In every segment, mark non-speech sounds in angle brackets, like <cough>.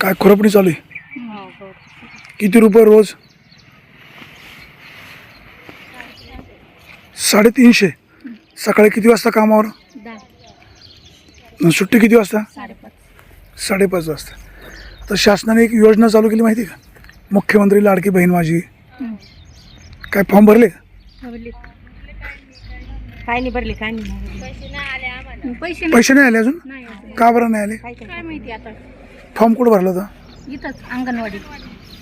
काय खुरपणी चालू आहे? हो, किती रुपये रोज? साडेतीनशे. सकाळी किती वाजता कामावर? आणि सुट्टी किती वाजता? साडेपाच. वाजता. आता शासनाने एक योजना चालू केली माहिती का? मुख्यमंत्री लाडकी बहीण माझी. काय फॉर्म भरले काय नाही भरले काय नाही. पैसे नाही आले अजून. का बरं नाही आले? काय माहिती आता? फॉर्म कुठं भरला होता? इथंच अंगणवाडी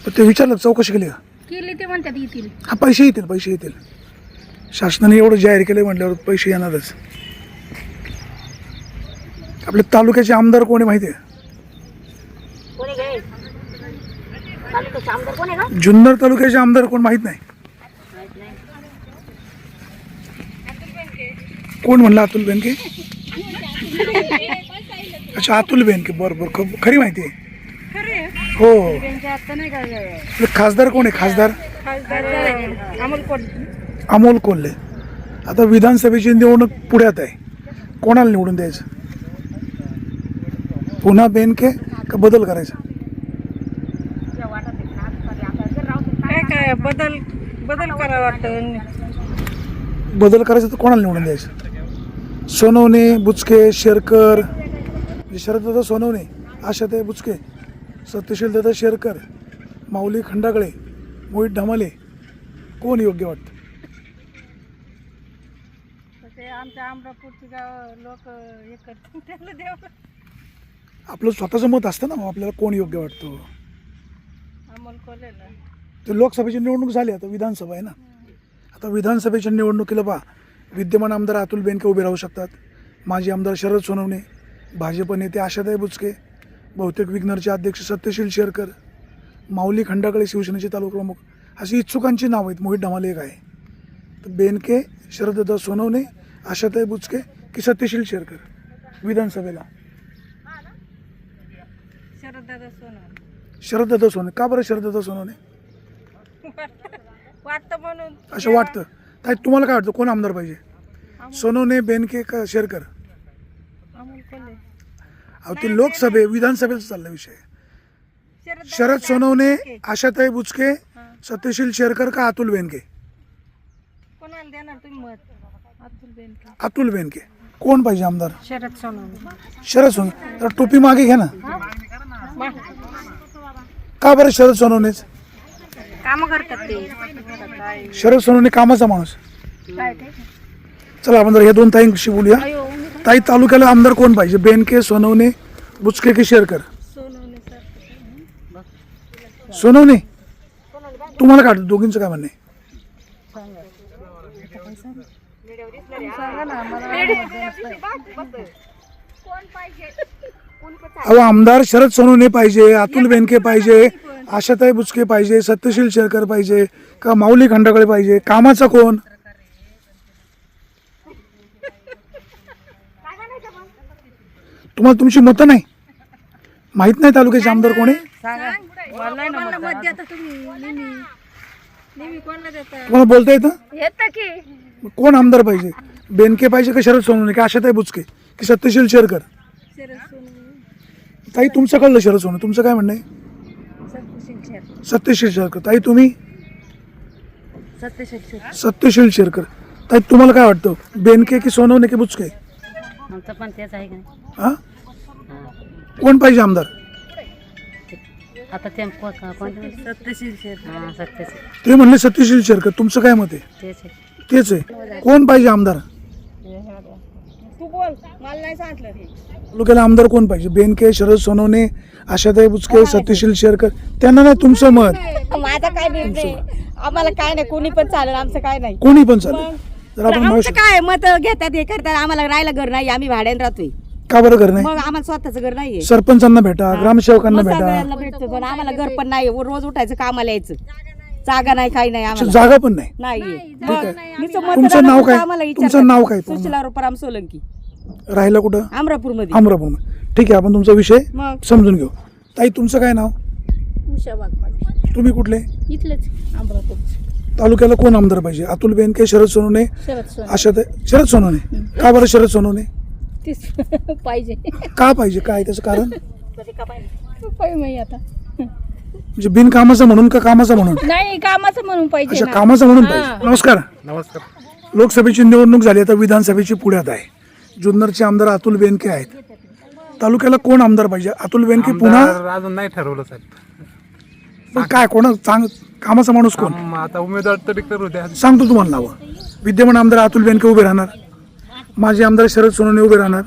तर ते विचारलं चौकशी केली का? केली ते म्हणतात येतील. हा पैसे येतील पैसे येतील. शासनाने एवढं जाहीर केलं म्हटल्यावर पैसे येणारच. आपले तालुक्याचे आमदार कोणी माहिती आहे कोणी गे तालुक्याचे आमदार कोण आहे का जुन्नर तालुक्याचे आमदार कोण माहीत नाही. कोण म्हणलं अतुल बेनके? <laughs> अच्छा अतुल बेनके बरं बरं ख- खरी माहिती आहे. हो. हो? आपले खासदार कोण आहे? खासदार? खासदार अमोल कोल्हे. आता विधानसभेची निवडणूक पुढ्यात आहे. कोणाला निवडून द्यायचं? पुन्हा बेनके का? बदल करायचा? काय काय बदल बदल करा वाटतं? बदल करायचा तर कोणाला निवडून द्यायचं? सोनवणे बुचके शेरकर म्हणजे शरददादा सोनवणे आशाताई बुचके सत्यशील दादा शेरकर माऊली खंडागळे मोहित ढमाले कोण योग्य वाटतं? ते आमच्या अमरापूरची गाव लोक हे करतील त्याला देव आपलं स्वतःचं मत असतं ना मग आपल्याला कोण योग्य वाटतं? अमोल ते लोकसभेची निवडणूक झाली आता विधानसभा आहे ना. आता विधानसभेच्या निवडणुकीला पहा विद्यमान आमदार अतुल बेनके उभे राहू शकतात. माजी आमदार शरद सोनवणे भाजप नेते आशाताई बुचके बहुतेक विघ्नरचे अध्यक्ष सत्यशील शेरकर माऊली खंडाकडे शिवसेनेचे तालुका प्रमुख अशी इच्छुकांची नावं आहेत. मोहित ढमाले एक आहे. तर बेनके शरददादा सोनवणे आशाताई बुचके की सत्यशील शेरकर विधानसभेला? शरददादा सोनवणे. का बरं शरददादा सोनवणे? वाटतं म्हणून. असं वाटतं. काय तुम्हाला काय वाटतं? कोण आमदार पाहिजे? सोनवणे बेनके का शेरकर? अहो ते लोकसभे विधानसभेचा चालला विषय. शरद सोनवणे आशाताई बुचके सत्यशील शेरकर का अतुल बेनके? कोणाला देणार तुम्ही मत? अब्दुल बेनके. अतुल बेनके. कोण पाहिजे आमदार? शरद सोनवणे. शरद सोनवणे. तर टोपी मागे घ्या ना. का बरं शरद सोनवणेच? काम करतात ते. शरद सोनवणे कामाचा माणूस. चला आपण जर या दोन ताईंशी बोलूया. ताई तालुक्याला आमदार कोण पाहिजे? बेनके सोनवणे बुचके की शेरकर. सोनवणे? तुम्हाला काय दोघींचं काय म्हणणं आहे? अहो आमदार शरद सोनवणे पाहिजे अतुल बेनके पाहिजे आशाताई बुचके पाहिजे सत्यशील शेरकर पाहिजे का माऊली खंडाकडे पाहिजे? कामाचा कोण? तुम्हाला तुमची मतं नाही? माहीत नाही तालुक्याचे आमदार कोण? आहे कोणाला मत देता तुम्ही? नेहमी. नेहमी कोणाला देता? तुम्हाला बोलता येतं? येतं की. मग कोण आमदार पाहिजे? बेनके पाहिजे का शरद सोनवणे? की आशाताई बुचके? की सत्यशील शेरकर? शरद सोनवणे. ताई तुमचं कळलं शरद सोनवणे? तुमचं काय म्हणणं आहे? सत्यशील शेर सत्यशील शेरकर. ताई तुम्ही? सत्यशील शेर सत्यशील शेरकर. ताई तुम्हाला काय वाटतं? बेनके की सोनवणे की बुचके? आमचं पण तेच आहे का हा? कोण पाहिजे आमदार? आता ते कोणतं सत्यशील शेर हां सत्यशील. ते म्हणले सत्यशील शेरकर. तुमचं काय मत आहे? तेच आहे. तेच आहे. कोण पाहिजे आमदार? तू बोल. मला नाही सांगितलं ते. तालुक्याला आमदार कोण पाहिजे? बेनके शरद सोनवणे आशाताई बुचके सत्यशील शेरकर. त्यांना नाही तुमचं मत. माझा काय निर्णय? आम्हाला काय नाही. कोणी पण चालेल. आमचं काय नाही. कोणी पण चालेल. जर आपण आमचं काय मत घेतात हे करतात आम्हाला राहायला घर नाही आम्ही भाड्याने राहतोय. का बरं घर नाही? मग आम्हाला स्वतःच घर नाहीये. सरपंचांना भेटा ग्रामसेवकांना मग भेटा. सगळ्यांना भेटतो पण आम्हाला घर पण नाही रोज उठायचं कामाला यायचं. जागा नाही काही नाही अच्छा, आम्हाला. जागा पण नाही. नाहीये. तुमचं नाव काय? आम्हाला तुमचं. नाव काय पूर्ण? सुशीला रुपराम सोलंकी. राहिला कुठं? अमरापूरमध्ये अमरापूर ठीक आहे आपण तुमचा विषय मग? समजून घेऊ. ताई तुमचं काय नाव? उषा वाघमारे. तुम्ही कुठले? इथलेच. अमरापूर तालुक्याला कोण आमदार पाहिजे? अतुल बेनके शरद सोनवणे? शरद सोन आशा शरद सोनवणे? का बरं शरद सोनवणे? तीच <laughs> पाहिजे. का पाहिजे? काय त्याचं कारण? पाहिजे? माही आता. म्हणजे बिनकामाचा म्हणून का कामाचा म्हणून? नाही कामाचं म्हणून पाहिजे अच्छा कामाचा म्हणून. पाहिजे. नमस्कार. नमस्कार. लोकसभेची निवडणूक झाली आता विधानसभेची पुण्यात आहे. जुन्नरचे आमदार अतुल बेनके आहेत. तालुक्याला कोण आमदार पाहिजे? अतुल बेनके पुन्हा? अजून नाही ठरवलं साहेब. काय कोण चांग कामाचा माणूस कोण? आता उमेदवार तरी द्या सांगतो तुम्हाला नावं. विद्यमान आमदार अतुल बेनके उभे राहणार. माजी आमदार शरद सोनवणे उभे राहणार.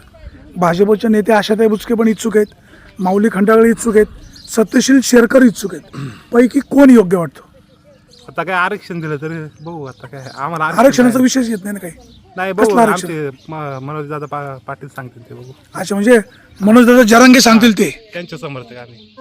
भाजपचे नेते आशाताई बुचके पण इच्छुक आहेत. माऊली खंडागळे इच्छुक आहेत. सत्यशील शेरकर इच्छुक आहेत. पैकी कोण योग्य वाटतो? आता काय आरक्षण दिलं तरी बघू आता काय. आम्हाला आरक्षणाचा नाही. विषयच येत नाही ना काही? नाही बघू. कसलं आरक्षण? आमचे मनोज दादा पा- पाटील सांगतील ते बघू. अच्छा म्हणजे मनोज दादा जरांगे सांगतील ते. त्यांच्या समर्थक आम्ही